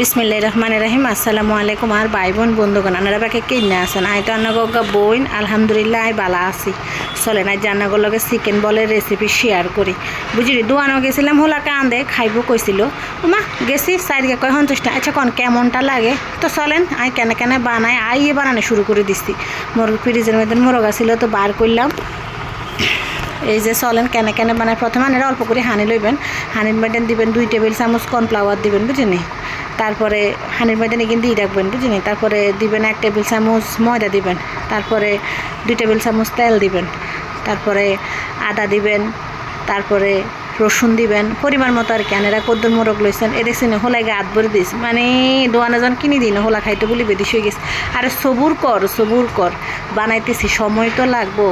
বিসমিল্লা রহমান রহিম। আসসালামু আলাইকুম আর ভাই বোন বন্ধুগণ আনারা বাকি কিনে আসেন আই তো আন্নাগা বইন আলহামদুলিল্লাহ আয় বালা আছি। চলেন আজ লগে চিকেন বলের রেসিপি শেয়ার করি। বুঝলি, দোয়ানো গেছিলাম হোলা কান্দে, খাইব কইছিল। মা গেছি সাইডকে কয় সন্তুষ্ট আচ্ছা কন কেমনটা লাগে? তো চলেন, আই কেনে কেনে বানাই আইয়ে বানানো শুরু করে দিছি। মোর ফ্রিজের মধ্যে মোরগা ছিল তো বার করলাম। এই যে চলেন, কেনে কেনে বানায় প্রথমে আনারা অল্প করে হানি লইবেন। হানির মধ্যে দিবেন দুই টেবিল চামচ কর্নফ্লাওয়ার দিবেন বুঝিনি তারপরে হানির ময়দানে কিন্তু দিয়ে রাখবেন বুঝিনি তারপরে দিবেন এক টেবিল চামচ ময়দা দিবেন, তারপরে দুই টেবিল চামচ তেল দিবেন, তারপরে আদা দিবেন, তারপরে রসুন দিবেন, পরিমাণ মতো আর কি। আনেরা কদ্দুর মোরগ লইছেন, এ দেখছেন হোলাই গা হাত ভরে দিস মানে দোয়ানা জন কিনি দিন, হোলা খাইতে বলি বেদিস হয়ে গেছে। আরে সবুর কর সবুর কর, বানাইতেছি, সময় তো লাগবো।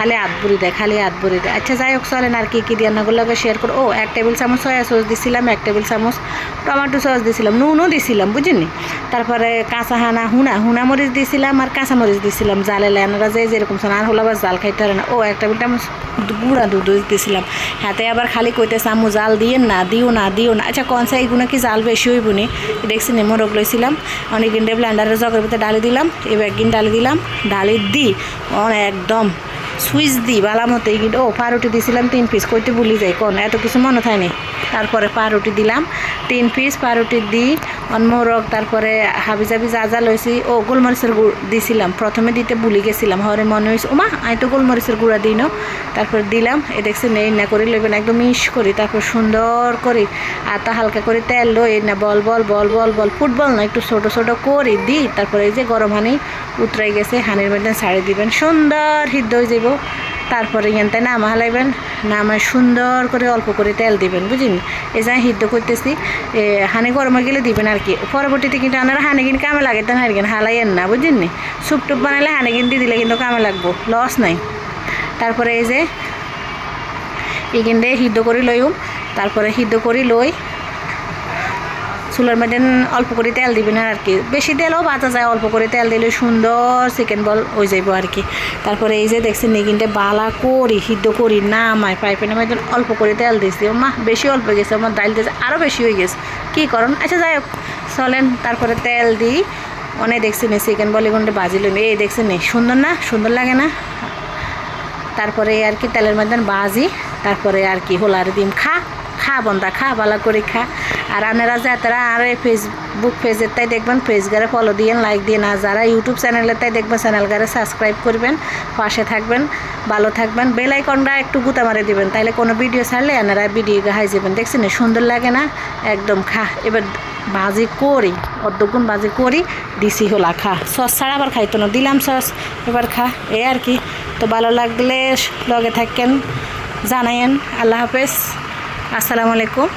খালি হাত ভরি দেয় খালি দেয় আচ্ছা যাই হোক, চলেন আর কি, কী দিয়ে রান্নাগুলোকে শেয়ার করো। ও, এক টেবিল চামচ সয়া সস দিছিলাম, এক টেবিল চামচ টমেটো সস দিছিলাম, নুনও দিছিলাম, বুঝিনি? তারপরে কাঁচা হানা, হুনা হুনা মরিচ দিছিলাম আর কাঁচা মরিচ দিছিলাম, জালে লেনারা যে যেরকম শোনা আর হলো আবার জাল খাইতে পারে না। ও, এক টেবিল চামচ গুঁড়া দুধ দিছিলাম। হাতে আবার খালি কইতে চামু জাল দিয়ে না, দিও না দিও না। আচ্ছা কনসা এইগুলো কি জাল বেশি হইব নি? দেখছি নি, মোরগ লইছিলাম। অনেক গিন্ডে ব্ল্যান্ডারের জগের ভিতরে ডালি দিলাম, এবার একদিন ডালি দিলাম। ডালি দি একদম সুইচ দি বালা মতো ও পাউরুটি দিছিলাম তিন পিস কইতে ভুলি যাই, কোন, এত কিছু মনে থায়নি তারপরে পাউরুটি দিলাম। তিন পিস পাউরুটি দি, অনমোরগ, তারপরে হাবি জাবি যা যা লইছি, ও গোলমরিচের গুড় দিছিলাম। প্রথমে দিতে ভুলি গেছিলাম। হরে মনে হয়েছে ওমা আমি তো গোলমরিচের গুঁড়া দিই তারপর দিলাম। এ দেখছি নেই না করে লইবেন, একদম মিশ করি। তারপর সুন্দর করি। আতা হালকা করে তেল লই, না বল বল বল বল বল, ফুটবল না, একটু ছোট ছোট করি দিই তারপরে এই যে গরম হানি উতরাই গেছে, হানির মধ্যে ছাড়ি দিবেন। সুন্দর হিদ্ধ হয়ে যাব তারপরে ইয়ানতে নামা হালাইবেন, নামায় সুন্দর করে অল্প করে তেল দিবেন, বুঝিনি? এই যে সিদ্ধ করতেছি হানি গরম গেলে দিবেন আর কি। পরবর্তীতে কিন্তু আপনারা হানি কিনে কামে লাগে তেন হারিকেন হালাইয়েন না, বুঝিনি? স্যুপ টুপ বানাইলে হানি কিনে দিয়ে দিলে কিন্তু কামে লাগবো, লস নাই। তারপরে এই যে এখান দিয়ে সিদ্ধ করে লইম, তারপরে সিদ্ধ করে লই চুলার মধ্যে অল্প করে তেল দিবেন আর কি। বেশি তেলও বাঁচা যায়, অল্প করে তেল দিলে সুন্দর চিকেন বল হয়ে যাইব আর কি। তারপরে এই যে দেখছেন নিকিনটা বালা করি, সিদ্ধ করি না নামাই পাইপেনের মধ্যে অল্প করে তেল দিছি মা বেশি অল্প গেছে, আমার ডাল দিয়েছে আরও বেশি হয়ে গেছে। কী করুন? আচ্ছা যাই হোক, চলেন, তারপরে তেল দিই। অনেক দেখছি নি চিকেন বল এগুলো বাজিলাম এই দেখছেন নি সুন্দর না? সুন্দর লাগে না? তারপরে আর কি তেলের মধ্যে বাজি, তারপরে আর কি হোলার ডিম খা। খা বন্ধা, খা ভালো করে খা। আর আপনারা যারা আর এই ফেসবুক পেজের তাই দেখবেন পেজগারে ফলো দিয়েন লাইক দিয়ে আর যারা ইউটিউব চ্যানেলের তাই দেখবেন চ্যানেল চ্যানেলগারে সাবস্ক্রাইব করবেন, পাশে থাকবেন, ভালো থাকবেন। বেল আইকনটা একটু গুতা মারে দিবেন তাহলে কোনো ভিডিও ছাড়লে আপনারা ভিডিও গাহাই যাবেন। দেখছেন, সুন্দর লাগে না? একদম খা। এবার বাজি করি, অর্ধগুণ বাজি করি, দিছি হলা, খা। সস ছাড়া আবার খাইতো না, দিলাম সস, এবার খা। এই আর কি। তো ভালো লাগলে লগে থাকেন জানাইন আল্লাহ হাফেজ। আসসালামু আলাইকুম।